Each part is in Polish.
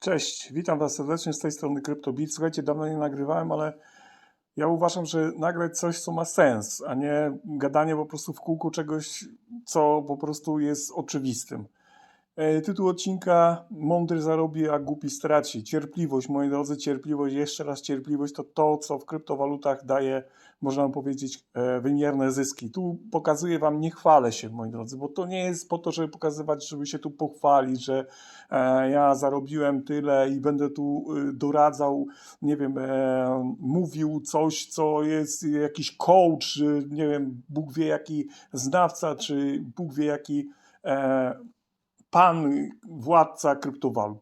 Cześć, witam Was serdecznie z tej strony CryptoBit. Słuchajcie, dawno nie nagrywałem, ale ja uważam, że nagrać coś, co ma sens, a nie gadanie po prostu w kółku czegoś, co po prostu jest oczywistym. E, Tytuł odcinka Mądry zarobi, a głupi straci. Cierpliwość, moi drodzy, cierpliwość, jeszcze raz cierpliwość to to, co w kryptowalutach daje, można powiedzieć, e, wymierne zyski. Tu pokazuję Wam, nie chwalę się, moi drodzy, bo to nie jest po to, żeby pokazywać, żeby się tu pochwalić, że e, ja zarobiłem tyle i będę tu e, doradzał, nie wiem, mówił coś, co jest jakiś coach, czy nie wiem, Bóg wie jaki znawca, czy Bóg wie jaki pan, władca kryptowalut.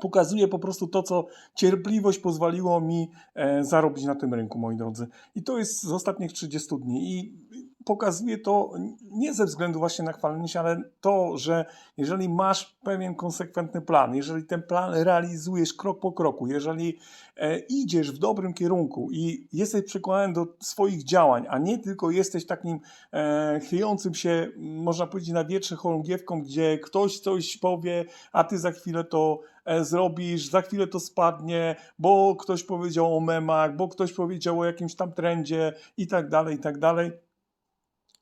Pokazuje po prostu to, co cierpliwość pozwoliło mi e, zarobić na tym rynku, moi drodzy. I to jest z ostatnich 30 dni. I pokazuje to nie ze względu właśnie na chwalenie się, ale to, że jeżeli masz pewien konsekwentny plan, jeżeli ten plan realizujesz krok po kroku, jeżeli e, idziesz w dobrym kierunku i jesteś przekonany do swoich działań, a nie tylko jesteś takim e, chwiejącym się, można powiedzieć, na wietrze chorągiewką, gdzie ktoś coś powie, a ty za chwilę to e, zrobisz, za chwilę to spadnie, bo ktoś powiedział o memach, bo ktoś powiedział o jakimś tam trendzie i tak dalej, i tak dalej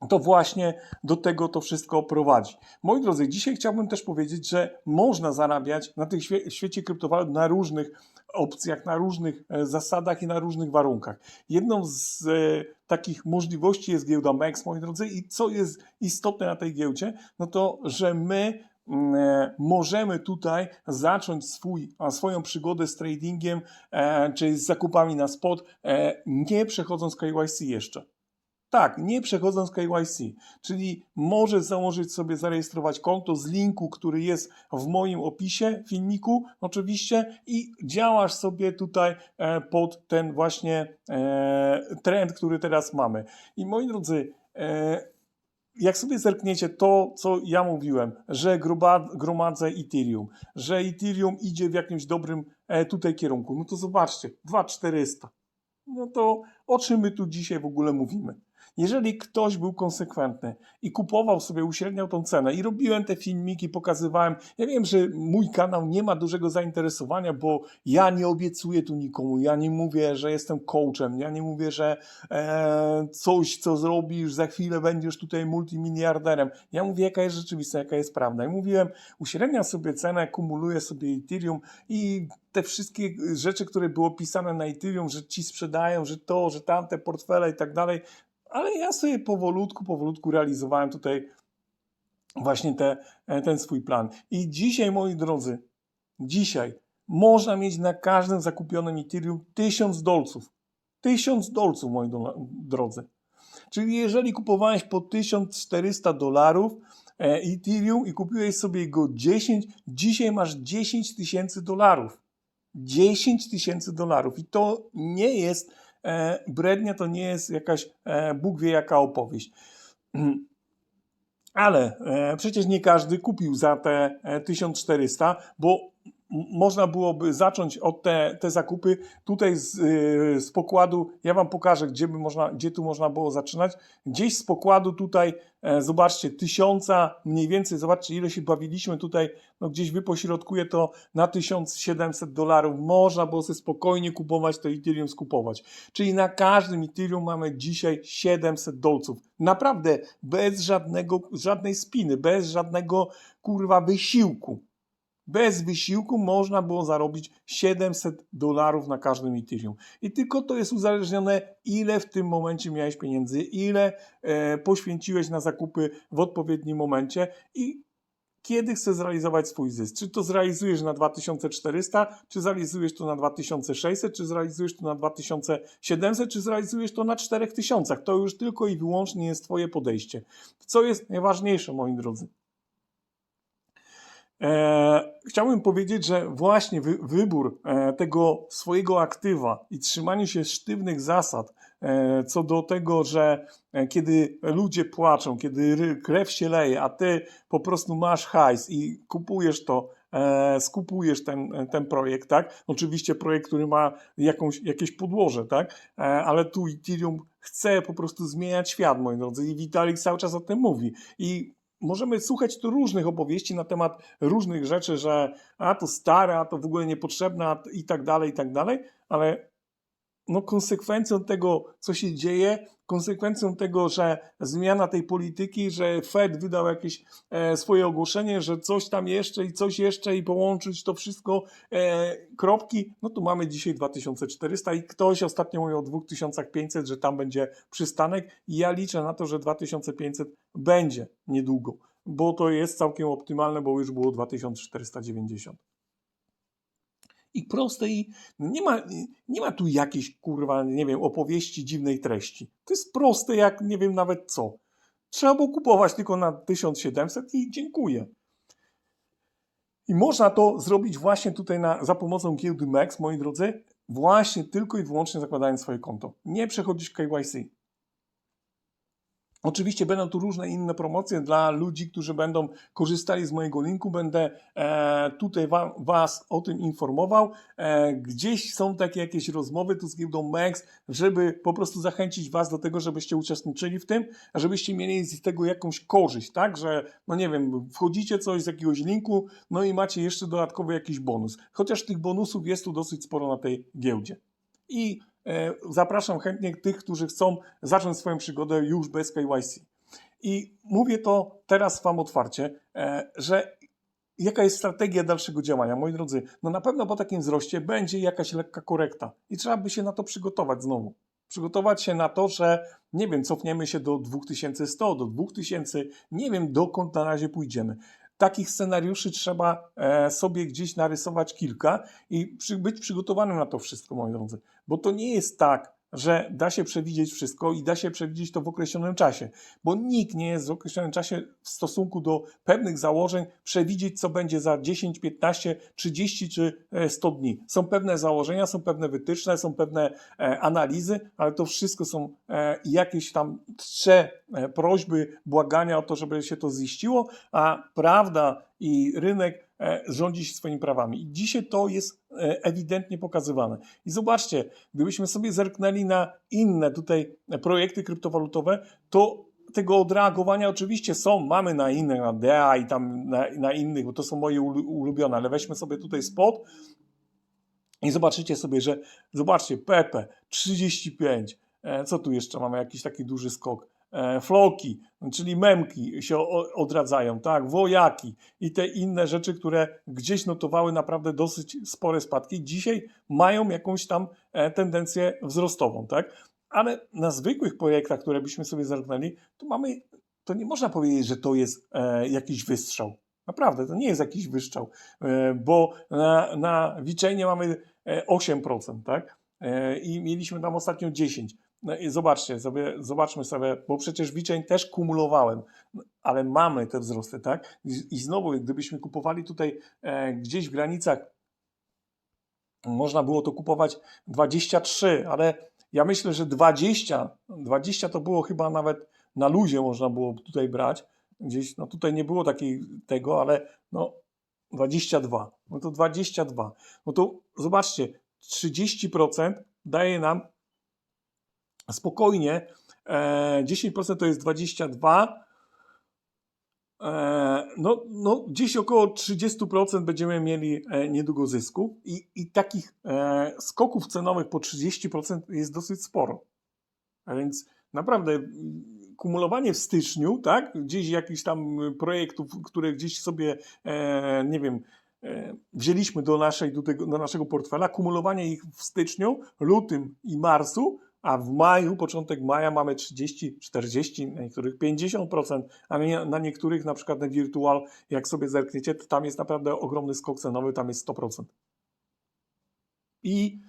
to właśnie do tego to wszystko prowadzi. Moi drodzy, dzisiaj chciałbym też powiedzieć, że można zarabiać na tych świe- świecie kryptowalut na różnych opcjach, na różnych e, zasadach i na różnych warunkach. Jedną z e, takich możliwości jest giełda MEX, moi drodzy, i co jest istotne na tej giełdzie, no to, że my mm, e, możemy tutaj zacząć swój, swoją przygodę z tradingiem, czy z zakupami na spot, nie przechodząc KYC jeszcze. Tak, nie przechodząc KYC, czyli możesz założyć sobie, zarejestrować konto z linku, który jest w moim opisie filmiku, oczywiście, i działasz sobie tutaj e, pod ten właśnie e, trend, który teraz mamy. I moi drodzy, e, jak sobie zerkniecie to, co ja mówiłem, że gromadzę Ethereum, że Ethereum idzie w jakimś dobrym tutaj kierunku, no to zobaczcie, 2400. No to o czym my tu dzisiaj w ogóle mówimy? Jeżeli ktoś był konsekwentny i kupował sobie, uśredniał tą cenę i robiłem te filmiki, pokazywałem, ja wiem, że mój kanał nie ma dużego zainteresowania, bo ja nie obiecuję tu nikomu, ja nie mówię, że jestem coachem, ja nie mówię, że e, coś, co zrobisz, za chwilę będziesz tutaj multimiliarderem. Ja mówię, jaka jest rzeczywistość, jaka jest prawda. I mówiłem, uśredniam sobie cenę, kumuluję sobie Ethereum i te wszystkie rzeczy, które było pisane na Ethereum, że ci sprzedają, że to, że tamte portfele i tak dalej, ale ja sobie powolutku, powolutku realizowałem tutaj właśnie te, e, ten swój plan. I dzisiaj, moi drodzy, dzisiaj można mieć na każdym zakupionym Ethereum 1000 dolców. 1000 dolców, moi drodzy. Czyli jeżeli kupowałeś po 1400 dolarów e, Ethereum i kupiłeś sobie go 10, dzisiaj masz 10 tysięcy dolarów. 10 tysięcy dolarów. I to nie jest brednia, to nie jest jakaś e, Bóg wie jaka opowieść. Ale e, przecież nie każdy kupił za te e, 1400, bo można byłoby zacząć od te, te zakupy tutaj z, y, z pokładu. Ja Wam pokażę, gdzie, by można, gdzie tu można było zaczynać. Gdzieś z pokładu tutaj, e, zobaczcie, tysiąca mniej więcej, zobaczcie ile się bawiliśmy tutaj, no gdzieś wypośrodkuję to na 1700 dolarów. Można było sobie spokojnie kupować to Ethereum skupować. Czyli na każdym Ethereum mamy dzisiaj 700 dolców. Naprawdę bez żadnego, żadnej spiny, bez żadnego kurwa wysiłku. Bez wysiłku można było zarobić 700 dolarów na każdym Ethereum. I tylko to jest uzależnione, ile w tym momencie miałeś pieniędzy, ile e, poświęciłeś na zakupy w odpowiednim momencie i kiedy chcesz zrealizować swój zysk. Czy to zrealizujesz na 2400, czy zrealizujesz to na 2600, czy zrealizujesz to na 2700, czy zrealizujesz to na 4000. To już tylko i wyłącznie jest Twoje podejście. Co jest najważniejsze, moi drodzy? E, chciałbym powiedzieć, że właśnie wy, wybór e, tego swojego aktywa i trzymanie się sztywnych zasad e, co do tego, że e, kiedy ludzie płaczą, kiedy krew się leje, a ty po prostu masz hajs i kupujesz to, e, skupujesz ten, ten projekt, tak? Oczywiście projekt, który ma jakąś, jakieś podłoże, tak? E, ale tu Ethereum chce po prostu zmieniać świat, moi drodzy, i Vitalik cały czas o tym mówi. I możemy słuchać tu różnych opowieści na temat różnych rzeczy, że a to stare, a to w ogóle niepotrzebne a, i tak dalej, i tak dalej, ale no, konsekwencją tego, co się dzieje, konsekwencją tego, że zmiana tej polityki, że Fed wydał jakieś e, swoje ogłoszenie, że coś tam jeszcze i coś jeszcze i połączyć to wszystko, e, kropki, no tu mamy dzisiaj 2400 i ktoś ostatnio mówił o 2500, że tam będzie przystanek. I ja liczę na to, że 2500 będzie niedługo, bo to jest całkiem optymalne, bo już było 2490 i proste i nie ma, nie ma tu jakiejś kurwa, nie wiem, opowieści dziwnej treści. To jest proste jak nie wiem nawet co. Trzeba było kupować tylko na 1700 i dziękuję. I można to zrobić właśnie tutaj na, za pomocą giełdy MEX, moi drodzy, właśnie tylko i wyłącznie zakładając swoje konto. Nie przechodzić KYC. Oczywiście będą tu różne inne promocje dla ludzi, którzy będą korzystali z mojego linku. Będę e, tutaj wa, Was o tym informował. E, gdzieś są takie jakieś rozmowy tu z giełdą MEX, żeby po prostu zachęcić Was do tego, żebyście uczestniczyli w tym, żebyście mieli z tego jakąś korzyść, tak? Że, no nie wiem, wchodzicie coś z jakiegoś linku, no i macie jeszcze dodatkowy jakiś bonus. Chociaż tych bonusów jest tu dosyć sporo na tej giełdzie. I zapraszam chętnie tych, którzy chcą zacząć swoją przygodę już bez KYC. I mówię to teraz Wam otwarcie, e, że jaka jest strategia dalszego działania? Moi drodzy, no na pewno po takim wzroście będzie jakaś lekka korekta i trzeba by się na to przygotować znowu. Przygotować się na to, że nie wiem, cofniemy się do 2100, do 2000, nie wiem dokąd na razie pójdziemy takich scenariuszy trzeba e, sobie gdzieś narysować kilka i być przygotowanym na to wszystko, moi drodzy. Bo to nie jest tak, że da się przewidzieć wszystko i da się przewidzieć to w określonym czasie, bo nikt nie jest w określonym czasie w stosunku do pewnych założeń przewidzieć, co będzie za 10, 15, 30 czy 100 e, dni. Są pewne założenia, są pewne wytyczne, są pewne e, analizy, ale to wszystko są e, jakieś tam trzy prośby, błagania o to, żeby się to ziściło, a prawda i rynek rządzić swoimi prawami. I dzisiaj to jest e, ewidentnie pokazywane. I zobaczcie, gdybyśmy sobie zerknęli na inne tutaj projekty kryptowalutowe, to tego odreagowania oczywiście są, mamy na inne, na DEA i tam na, na innych, bo to są moje ulubione, ale weźmy sobie tutaj spot i zobaczycie sobie, że zobaczcie, Pepe 35, e, co tu jeszcze mamy, jakiś taki duży skok, E, floki, czyli memki się odradzają, tak, wojaki i te inne rzeczy, które gdzieś notowały naprawdę dosyć spore spadki, dzisiaj mają jakąś tam e, tendencję wzrostową, tak? Ale na zwykłych projektach, które byśmy sobie zerknęli, to mamy, to nie można powiedzieć, że to jest e, jakiś wystrzał. Naprawdę, to nie jest jakiś wystrzał, bo na, na Wiczejnie mamy 8%, tak? I mieliśmy tam ostatnio 10%. No i zobaczcie, sobie, zobaczmy sobie, bo przecież Wiczeń też kumulowałem, ale mamy te wzrosty, tak? I, i znowu, gdybyśmy kupowali tutaj e, gdzieś w granicach, można było to kupować 23, ale ja myślę, że 20, 20 to było chyba nawet na luzie można było tutaj brać. Gdzieś, no tutaj nie było takiej tego, ale no 22. No to 22. No to zobaczcie, 30% daje nam spokojnie. 10% e, to jest 22. E, no, no, gdzieś około 30% będziemy mieli e, niedługo zysku i, i takich skoków cenowych po 30% jest dosyć sporo. A więc naprawdę kumulowanie w styczniu, tak, gdzieś jakichś tam projektów, które gdzieś sobie, nie wiem, wzięliśmy do, naszej, do, tego, do naszego portfela, kumulowanie ich w styczniu, lutym i marcu a w maju, początek maja mamy 30, 40, na niektórych 50%, a na niektórych, na przykład na Virtual, jak sobie zerkniecie, to tam jest naprawdę ogromny skok cenowy, tam jest 100%. I,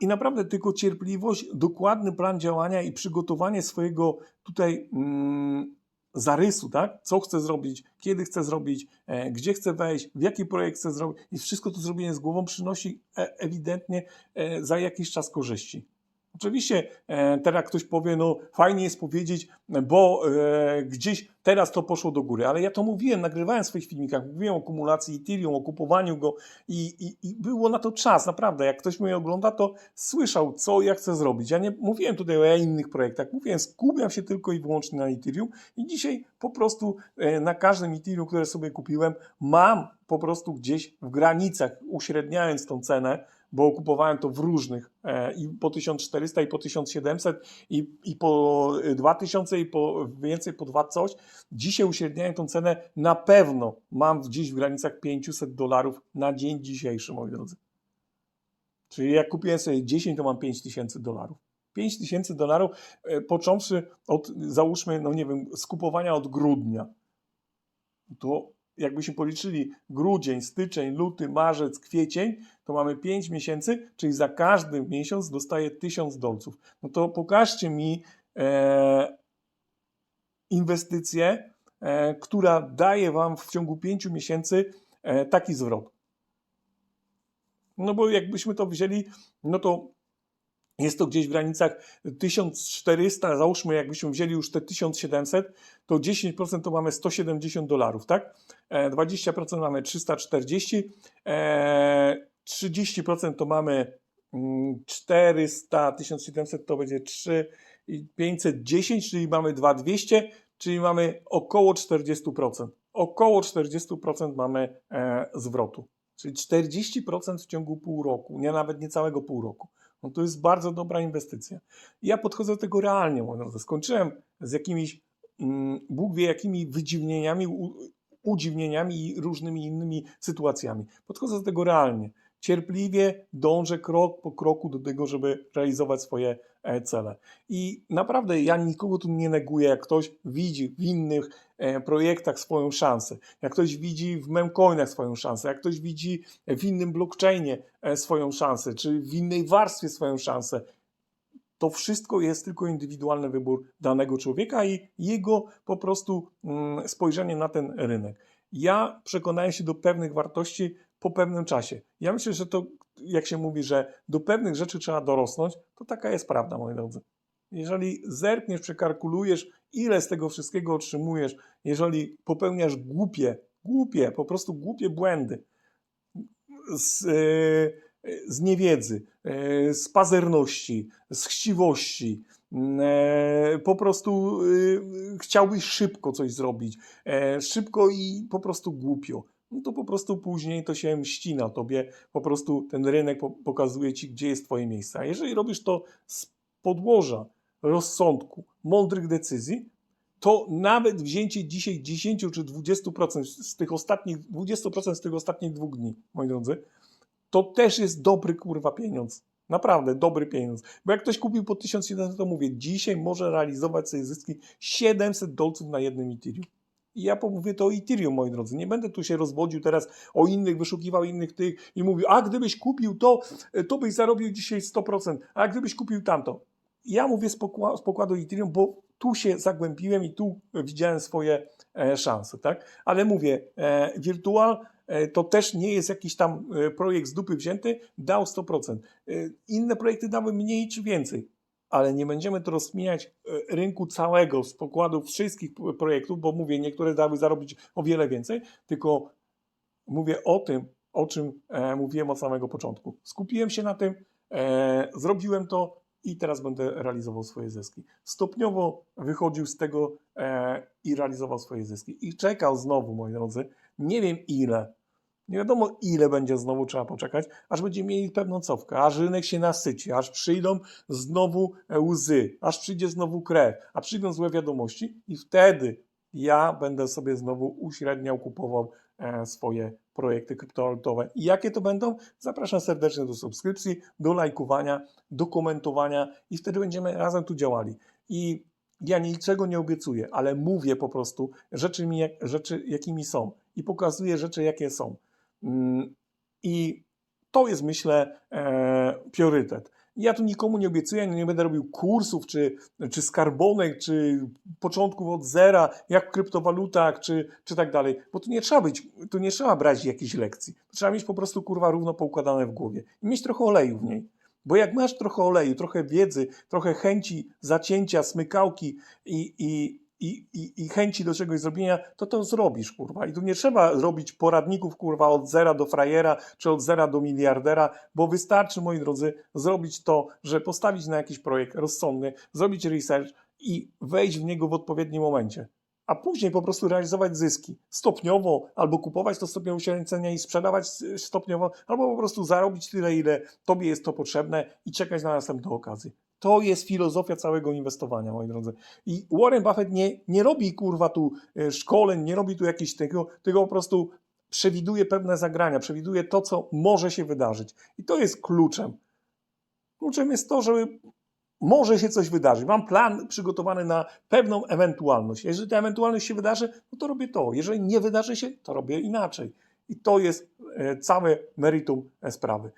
i naprawdę tylko cierpliwość, dokładny plan działania i przygotowanie swojego tutaj mm, zarysu, tak? Co chcę zrobić, kiedy chcę zrobić, e, gdzie chcę wejść, w jaki projekt chcę zrobić i wszystko to zrobienie z głową przynosi e, ewidentnie e, za jakiś czas korzyści. Oczywiście e, teraz ktoś powie, no fajnie jest powiedzieć, bo e, gdzieś teraz to poszło do góry, ale ja to mówiłem, nagrywałem w swoich filmikach, mówiłem o kumulacji Ethereum, o kupowaniu go i, i, i było na to czas, naprawdę. Jak ktoś mnie ogląda, to słyszał, co ja chcę zrobić. Ja nie mówiłem tutaj o innych projektach, mówiłem, skupiam się tylko i wyłącznie na Ethereum i dzisiaj po prostu e, na każdym Ethereum, które sobie kupiłem, mam po prostu gdzieś w granicach, uśredniając tą cenę, bo kupowałem to w różnych e, i po 1400 i po 1700 i, i po 2000 i po więcej po 2 coś. Dzisiaj uśredniałem tą cenę, na pewno mam gdzieś w granicach 500 dolarów na dzień dzisiejszy, moi drodzy. Czyli jak kupiłem sobie 10, to mam 5000 dolarów. 5000 dolarów, e, począwszy od, załóżmy, no nie wiem, skupowania od grudnia. To jakbyśmy policzyli grudzień, styczeń, luty, marzec, kwiecień, to mamy 5 miesięcy, czyli za każdy miesiąc dostaję 1000 dolców. No to pokażcie mi e, inwestycję, e, która daje Wam w ciągu 5 miesięcy e, taki zwrot. No bo jakbyśmy to wzięli, no to jest to gdzieś w granicach 1400, załóżmy jakbyśmy wzięli już te 1700, to 10% to mamy 170 dolarów, tak? E, 20% mamy 340, e, 30% to mamy mm, 400, 1700 to będzie 3 i 510, czyli mamy 2200, czyli mamy około 40%. Około 40% mamy e, zwrotu. Czyli 40% w ciągu pół roku, nie nawet nie całego pół roku. No to jest bardzo dobra inwestycja. Ja podchodzę do tego realnie, drodzy. Skończyłem z jakimiś, mm, Bóg wie jakimi wydziwnieniami, udziwnieniami i różnymi innymi sytuacjami. Podchodzę do tego realnie. Cierpliwie dążę krok po kroku do tego, żeby realizować swoje e, cele. I naprawdę ja nikogo tu nie neguję, jak ktoś widzi w innych e, projektach swoją szansę, jak ktoś widzi w memcoinach swoją szansę, jak ktoś widzi w innym blockchainie e, swoją szansę, czy w innej warstwie swoją szansę. To wszystko jest tylko indywidualny wybór danego człowieka i jego po prostu mm, spojrzenie na ten rynek. Ja przekonałem się do pewnych wartości po pewnym czasie. Ja myślę, że to, jak się mówi, że do pewnych rzeczy trzeba dorosnąć, to taka jest prawda, moi drodzy. Jeżeli zerkniesz, przekalkulujesz, ile z tego wszystkiego otrzymujesz, jeżeli popełniasz głupie, głupie, po prostu głupie błędy z, e, z niewiedzy, e, z pazerności, z chciwości, e, po prostu chciałbyś szybko coś zrobić, szybko i po prostu głupio no to po prostu później to się mści na tobie, po prostu ten rynek po pokazuje ci, gdzie jest twoje miejsce. A jeżeli robisz to z podłoża rozsądku, mądrych decyzji, to nawet wzięcie dzisiaj 10 czy 20% z tych ostatnich, 20% z tych ostatnich dwóch dni, moi drodzy, to też jest dobry kurwa pieniądz. Naprawdę dobry pieniądz. Bo jak ktoś kupił po 1700, to mówię, dzisiaj może realizować sobie zyski 700 dolców na jednym Ethereum. I ja mówię to o Ethereum, moi drodzy. Nie będę tu się rozwodził teraz o innych, wyszukiwał innych tych i mówił, a gdybyś kupił to, to byś zarobił dzisiaj 100%, a gdybyś kupił tamto. Ja mówię z, pokła- z pokładu Ethereum, bo tu się zagłębiłem i tu widziałem swoje e, szanse, tak? Ale mówię, e, Virtual e, to też nie jest jakiś tam e, projekt z dupy wzięty, dał 100%. E, inne projekty dały mniej czy więcej ale nie będziemy to rozkminiać e, rynku całego z pokładu wszystkich projektów, bo mówię, niektóre dały zarobić o wiele więcej, tylko mówię o tym, o czym e, mówiłem od samego początku. Skupiłem się na tym, e, zrobiłem to i teraz będę realizował swoje zyski. Stopniowo wychodził z tego i realizował swoje zyski. I czekał znowu, moi drodzy, nie wiem ile, nie wiadomo, ile będzie znowu trzeba poczekać, aż będziemy mieli pewną cofkę, aż rynek się nasyci, aż przyjdą znowu e, łzy, aż przyjdzie znowu krew, a przyjdą złe wiadomości i wtedy ja będę sobie znowu uśredniał, kupował e, swoje projekty kryptowalutowe. I jakie to będą? Zapraszam serdecznie do subskrypcji, do lajkowania, do komentowania i wtedy będziemy razem tu działali. I ja niczego nie obiecuję, ale mówię po prostu rzeczy, rzeczy jakimi są i pokazuję rzeczy, jakie są. Mm, I to jest, myślę, e, priorytet. Ja tu nikomu nie obiecuję, nie będę robił kursów, czy, czy skarbonek, czy początków od zera, jak w kryptowalutach, czy, czy tak dalej, bo tu nie trzeba być, tu nie trzeba brać jakichś lekcji. Trzeba mieć po prostu kurwa równo poukładane w głowie i mieć trochę oleju w niej. Bo jak masz trochę oleju, trochę wiedzy, trochę chęci zacięcia, smykałki i, i, i, i, i chęci do czegoś zrobienia, to to zrobisz, kurwa. I tu nie trzeba robić poradników, kurwa, od zera do frajera, czy od zera do miliardera, bo wystarczy, moi drodzy, zrobić to, że postawić na jakiś projekt rozsądny, zrobić research i wejść w niego w odpowiednim momencie. A później po prostu realizować zyski stopniowo, albo kupować to stopniowo uśrednienie i sprzedawać stopniowo, albo po prostu zarobić tyle, ile tobie jest to potrzebne i czekać na następną okazję. To jest filozofia całego inwestowania, moi drodzy. I Warren Buffett nie, nie robi kurwa tu e, szkoleń, nie robi tu jakichś tego, tylko po prostu przewiduje pewne zagrania, przewiduje to, co może się wydarzyć. I to jest kluczem. Kluczem jest to, żeby może się coś wydarzyć. Mam plan przygotowany na pewną ewentualność. Jeżeli ta ewentualność się wydarzy, no to robię to. Jeżeli nie wydarzy się, to robię inaczej. I to jest e, całe meritum e, sprawy.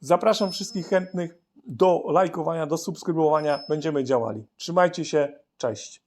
Zapraszam wszystkich chętnych do lajkowania, do subskrybowania. Będziemy działali. Trzymajcie się. Cześć.